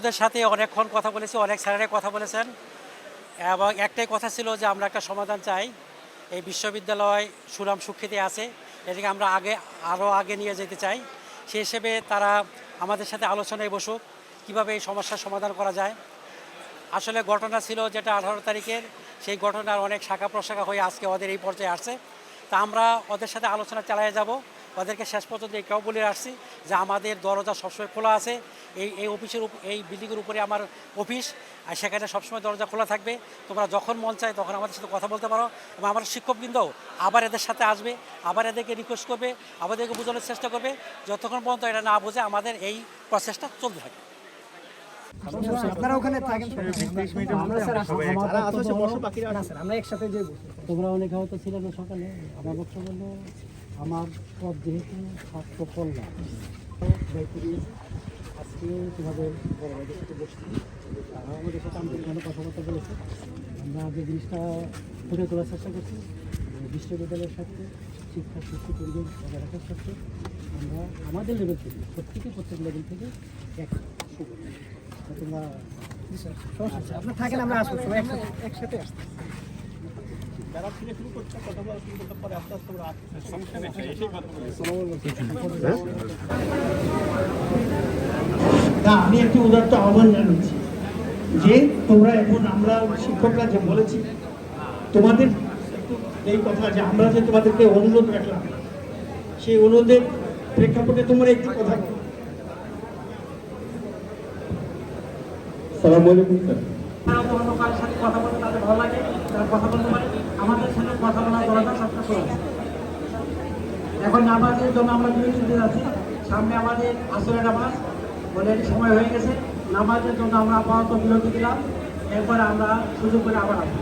ওদের সাথে অনেকক্ষণ কথা বলেছি, অনেক স্যারেরা কথা বলেছেন। এবং একটাই কথা ছিল যে আমরা একটা সমাধান চাই। এই বিশ্ববিদ্যালয় সুনাম সুখ্যাতি আছে, এটাকে আমরা আগে, আরও আগে নিয়ে যেতে চাই। সেই হিসেবে তারা আমাদের সাথে আলোচনায় বসুক, কীভাবে এই সমস্যার সমাধান করা যায়। আসলে ঘটনা ছিল যেটা আঠারো তারিখের, সেই ঘটনার অনেক শাখা প্রশাখা হয়ে আজকে ওদের এই পর্যায়ে আসছে। তা আমরা ওদের সাথে আলোচনা চালিয়ে যাব। ওদেরকে শেষ পর্যন্ত এটাও বলে আসছি যে আমাদের দরজা সবসময় খোলা আছে। এই এই অফিসের এই বিল্ডিংয়ের উপরে আমার অফিস আর সেখানে সবসময় দরজা খোলা থাকবে। তোমরা যখন মন চায় তখন আমাদের সাথে কথা বলতে পারো এবং আমার শিক্ষকবৃন্দও আবার এদের সাথে আসবে আবার এদেরকে রিকোয়েস্ট করবে আমাদেরকে বোঝানোর চেষ্টা করবে। যতক্ষণ পর্যন্ত এটা না বোঝে আমাদের এই প্রসেসটা চলতে থাকে। আপনারা ওখানে থাকেন আমরা একসাথে যে তোমরা অনেকে হয়তো ছিল না সকালে? আমার বক্তব্য হলো আমার সব যেহেতু ছাত্র কল্যাণ। আজকে তোমাদের বড় ভাইদের সাথে বসছি তারাও আমাদের সাথে কথাবার্তা বলেছে। আমরা যে জিনিসটা ফুটে তোলার চেষ্টা করছি বিশ্ববিদ্যালয়ের সাথে শিক্ষা শিক্ষা পরিবেশ বজায় রাখার সাথে আমরা আমাদের লেভেল থেকে প্রত্যেকে প্রত্যেক লেভেল থেকে এক তোমরা আপনারা থাকেন আমরা আসব না আমি একটি উদাত্ত আহ্বান জানাচ্ছি যে তোমরা এখন আমরা শিক্ষকরা যে বলেছি তোমাদের এই কথা যে আমরা যে তোমাদেরকে অনুরোধ রাখলাম সেই অনুরোধের প্রেক্ষাপটে তোমরা একটু কথা বলো। সালাম আলাইকুম স্যার। অন্য কারোর সাথে কথা বলতে তাদের ভালো লাগে তারা কথা বলতে পারে। আমাদের সাথে কথা বলার দরকার সবটা এখন নামাজের জন্য আমরা দিতে যাচ্ছি। সামনে আমাদের আসলে নামাজ, অলরেডি সময় হয়ে গেছে। নামাজের জন্য আমরা আপাতত বিরতি দিলাম এরপরে আমরা সুযোগ করে আবার আসব।